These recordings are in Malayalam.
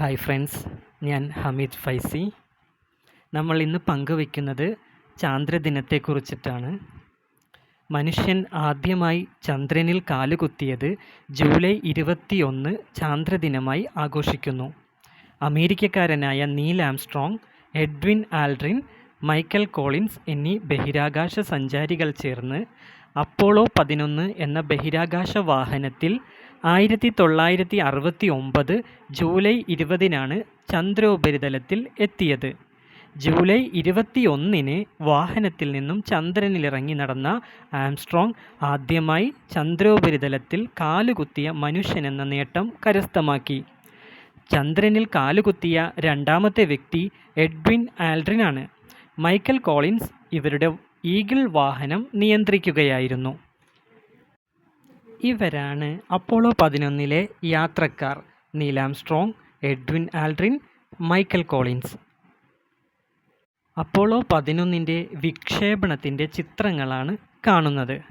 ഹായ് ഫ്രണ്ട്സ് ഞാൻ ഹമീദ് ഫൈസി. നമ്മൾ ഇന്ന് പങ്കുവയ്ക്കുന്നത് ചാന്ദ്രദിനത്തെക്കുറിച്ചിട്ടാണ്. മനുഷ്യൻ ആദ്യമായി ചന്ദ്രനിൽ കാലുകുത്തിയത് ജൂലൈ ഇരുപത്തിയൊന്ന് ചാന്ദ്രദിനമായി ആഘോഷിക്കുന്നു. അമേരിക്കക്കാരനായ Neil Armstrong Edwin Aldrin Michael Collins എന്നീ ബഹിരാകാശ സഞ്ചാരികൾ ചേർന്ന് അപ്പോളോ പതിനൊന്ന് എന്ന ബഹിരാകാശ വാഹനത്തിൽ ആയിരത്തി തൊള്ളായിരത്തി അറുപത്തി ഒമ്പത് ജൂലൈ ഇരുപതിനാണ് ചന്ദ്രോപരിതലത്തിൽ എത്തിയത്. ജൂലൈ ഇരുപത്തിയൊന്നിന് വാഹനത്തിൽ നിന്നും ചന്ദ്രനിലിറങ്ങി നടന്ന ആംസ്ട്രോങ് ആദ്യമായി ചന്ദ്രോപരിതലത്തിൽ കാലുകുത്തിയ മനുഷ്യനെന്ന നേട്ടം കരസ്ഥമാക്കി. ചന്ദ്രനിൽ കാലുകുത്തിയ രണ്ടാമത്തെ വ്യക്തി എഡ്വിൻ ആൽഡ്രിനാണ്. മൈക്കൽ കോളിൻസ് ഇവരുടെ ഈഗിൾ വാഹനം നിയന്ത്രിക്കുകയായിരുന്നു. ഇവരാണ് അപ്പോളോ പതിനൊന്നിലെ യാത്രക്കാർ. നീലാം Armstrong Edwin Aldrin Michael Collins. Apollo പതിനൊന്നിന്റെ വിക്ഷേപണത്തിന്റെ ചിത്രങ്ങളാണ് കാണുന്നത്.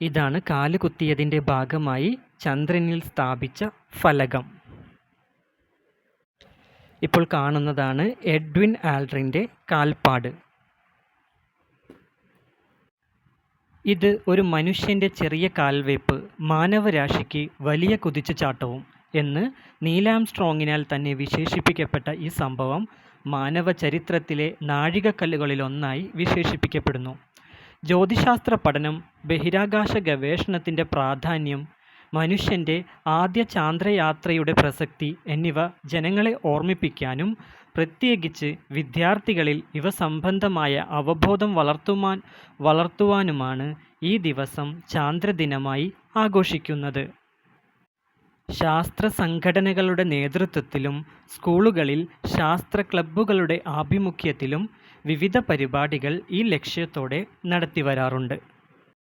ഇതാണ് കാലുകുത്തിയതിന്റെ ഭാഗമായി ചന്ദ്രനിൽ സ്ഥാപിച്ച ഫലകം. ഇപ്പോൾ കാണുന്നതാണ് എഡ്വിൻ ആൽഡ്രിന്റെ കാൽപ്പാട്. ഇത് ഒരു മനുഷ്യന്റെ ചെറിയ കാൽവയ്പ് മാനവരാശിക്ക് വലിയ കുതിച്ചുചാട്ടവും എന്ന് നീലാംസ്ട്രോങ്ങിനാൽ തന്നെ വിശേഷിപ്പിക്കപ്പെട്ട ഈ സംഭവം മാനവ ചരിത്രത്തിലെ നാഴികക്കല്ലുകളിലൊന്നായി വിശേഷിപ്പിക്കപ്പെടുന്നു. ജ്യോതിശാസ്ത്ര പഠനം ബഹിരാകാശ ഗവേഷണത്തിന്റെ പ്രാധാന്യം മനുഷ്യന്റെ ആദ്യ ചാന്ദ്രയാത്രയുടെ പ്രസക്തി എന്നിവ ജനങ്ങളെ ഓർമ്മിപ്പിക്കാനും പ്രത്യേകിച്ച് വിദ്യാർത്ഥികളിൽ ഇവ സംബന്ധമായ അവബോധം വളർത്തുവാൻ വളർത്തുവാനുമാണ് ഈ ദിവസം ചാന്ദ്രദിനമായി ആഘോഷിക്കുന്നത്. ശാസ്ത്ര സംഘടനകളുടെ നേതൃത്വത്തിലും സ്കൂളുകളിൽ ശാസ്ത്ര ക്ലബ്ബുകളുടെ ആഭിമുഖ്യത്തിലും വിവിധ പരിപാടികൾ ഈ ലക്ഷ്യത്തോടെ നടത്തിവരാറുണ്ട്.